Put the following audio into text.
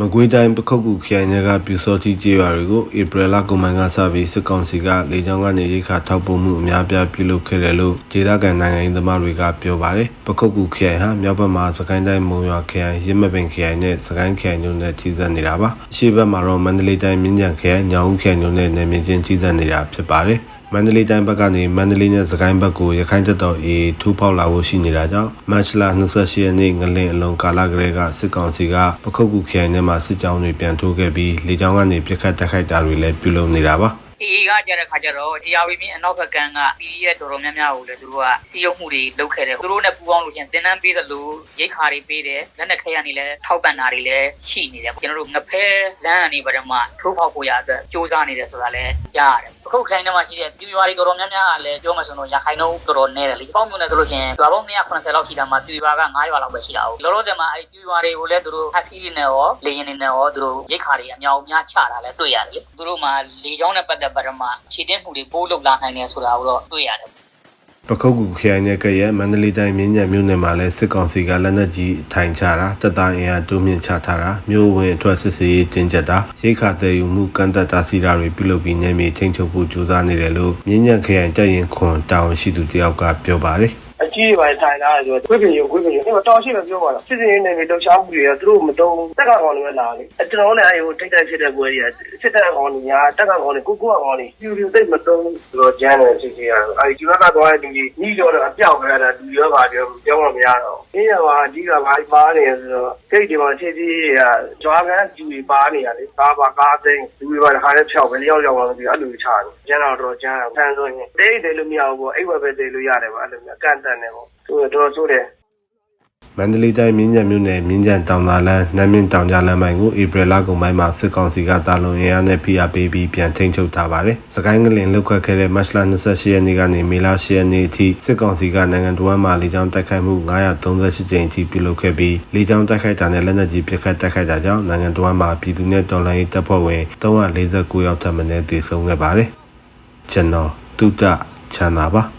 မကွေးတိုင်းပခုတ်ကူခရိုင်ကပြူစောတိကျေးရွာတွေကိုဧပြီလကုန်ပိုင်းကစပြီးစစ်ကောင်စီကလေကြောင်းကနေရိခါထောက်ပို့မှုအများပြားပြုလုပ်ခဲ့တယ်လို့ဒေသခံနိုင်ငံရေးသမားတွေကပြောပါတယ်။ပခုတ်ကူခရိုင်ဟာမြောက်ဘက်မှာစကိုင်းတိုင်းမုံရွာခရိုင်ရစ်မပင်ခရိုင်နဲ့စကိုင်းခရိုင်တို့နဲ့ကြီးစပ်နေတာပါ။အရှေ့ဘက်မှာတော့မန္တလေးတိုင်းမြင်းကြံခရိုင်ညောင်ဦးခရိုင်တို့နဲ့နယ်မြေချင်းကြီးစပ်နေတာဖြစ်ပါတယ်။ မန္တလေးတိုင်းဘက်ကနေမန္တလေးနဲ့စကိုင်းဘက်ကိုရခိုင်တပ်တော်အေထူးပေါက်လာဖို့ရှိနေတာကြောင့်မတ်လ28ရက်နေ့ငလင်အလုံးကာလကလေးကစစ်ကောင်စီကပခုတ်ကူခရိုင်ထဲမှာစစ်ကြောင်းတွေပြန်ထိုးခဲ့ပြီးလေကြောင်းကနေပြစ်ခတ်တိုက်ခိုက်တာတွေလည်းပြုလုပ်နေတာပါအေးကကြတဲ့ခါကျတော့တရားဝီမင်းအနောက်ဘက်ကန်းက PDF တော်တော်များများကိုလည်းသူတို့ကစီယုံမှုတွေလုပ်ခဲ့တယ်သူတို့နဲ့ပူးပေါင်းလို့ရှင်တင်နန်းပေးသလိုရိတ်ခါတွေပေးတယ်လက်နက်ခဲရနေလဲထောက်ပံ့တာတွေလည်းရှိနေတယ်ကျွန်တော်တို့ငဖဲလမ်းအနေပထမထိုးဖောက်ဖို့ရအတွက်စူးစမ်းနေတယ်ဆိုတာလည်းကြားရတယ် အခုခိုင်ထဲမှာရှိတဲ့ပြူရွာတွေတော်တော်များများကလည်းပြောမှဆိုတော့ရခိုင်တော့တော်တော်နည်းတယ်လေပေါင်းမျိုးနဲ့ဆိုလို့ရှင်ရွာပေါင်း190လောက်ရှိတာမှပြူရွာက9ရွာလောက်ပဲရှိတာဟုတ်လောလောဆယ်မှာအဲပြူရွာတွေကိုလည်းသူတို့ husky တွေနဲ့ရောလေရင်တွေနဲ့ရောသူတို့ရိတ်ခါတွေအများအများချတာလည်းတွေ့ရတယ်လေသူတို့မှာလေချောင်းနဲ့ပတ်သက်ပထမခြေတင်းမှုတွေပိုးလုလာနိုင်တယ်ဆိုတာကိုတော့တွေ့ရတယ် ပခုတ်ကူခရိုင်နဲ့ကရဲမန္တလေးတိုင်းမြင်းညံမြို့နယ်မှာလည်းစစ်ကောင်စီကလက်နက်ကြီးထိုင်ချတာတပ်သားအင်အားတိုးမြင့်ချထားတာမြို့ဝင်အထွက်စစ်စေးတင်ကြတာရိတ်ခါတည်ယူမှုကန့်သက်တာစီတာတွေပြုလုပ်ပြီးနေမြေထိန်းချုပ်ဖို့ကြိုးစားနေတယ်လို့မြင်းညံခရိုင်တပ်ရင်ခွန်တာဝန်ရှိသူတယောက်ကပြောပါတယ်အ ကြီးတွေပဲထိုင်လာတယ်ဆိုတော့ခွေးပင်ရုပ်ခွေးပင်ရုပ်အဲ့တော့တော်ရှိပဲပြောပါတော့စစ်စင်ရင်းနေပြီးလှုပ်ရှားမှုတွေကသူတို့မတုံးတက်ကကောင်တွေပဲလာလေအကျွန်တော်လည်းအဲ့ဟိုထိတ်တိုက်ဖြစ်တဲ့ပွဲတွေကစစ်တပ်ကောင်တွေညာတက်ကကောင်တွေကိုကိုကောင်တွေပြူပြူသိမ့်မတုံးဆိုတော့ကျန်းတယ်စစ်စီရအဲ့ဒီကကတော့လူကြီးညီတော့အပြောက်ပဲတာလူရောပါပြောပြောမှမရတော့အင်းရောအကြီးကဘာပါနေဆိုတော့စိတ်ဒီမှာစစ်စီရကြွားကန်ကျူပါနေရလေကားပါကားသိန်းလူတွေပါခါနဲ့ဖြောက်ပဲလျောက်လျောက်ပါပြီးအဲ့လိုချတယ်ကျန်းတော့တော့ကျန်းတယ်ဆန်းဆိုရင်တိတ်တယ်လို့မရဘူးပေါ့အဲ့ဘက်ပဲတိတ်လို့ရတယ်ပေါ့အဲ့လိုမျိုးကန့်တန်တယ်ပေါ့သူတော့ဆိုတယ်မန္တလေးတိုင်းမြင်းကြံမြို့နယ်မြင်းကြံတောင်သာလန်းနမ်းမြင့်တောင်ကြားလမ်းပိုင်းကိုဧပြီလကုန်ပိုင်းမှာစစ်ကောင်စီကတာလွန်ရဲအားနဲ့ဖိအားပေးပြီးပြန်ထိန်းချုပ်ထားပါတယ်။စကိုင်းကလင်လုတ်ခတ်ခဲ့တဲ့မတ်လ28ရက်နေ့ကနေမေလ10ရက်နေ့အထိစစ်ကောင်စီကနိုင်ငံတော်ဝန်မှလေကြောင်းတိုက်ခိုက်မှု938ကြိမ်အထိပြုလုပ်ခဲ့ပြီးလေကြောင်းတိုက်ခိုက်တာနဲ့လက်နက်ကြီးပစ်ခတ်တိုက်ခိုက်တာကြောင့်နိုင်ငံတော်ဝန်မှပြည်သူနဲ့တော်လှန်ရေးတပ်ဖွဲ့ဝင်349ယောက်ထပ်မံသေဆုံးခဲ့ပါတယ်။ကျွန်တော်တုဒ္ဒချမ်းသာပါ။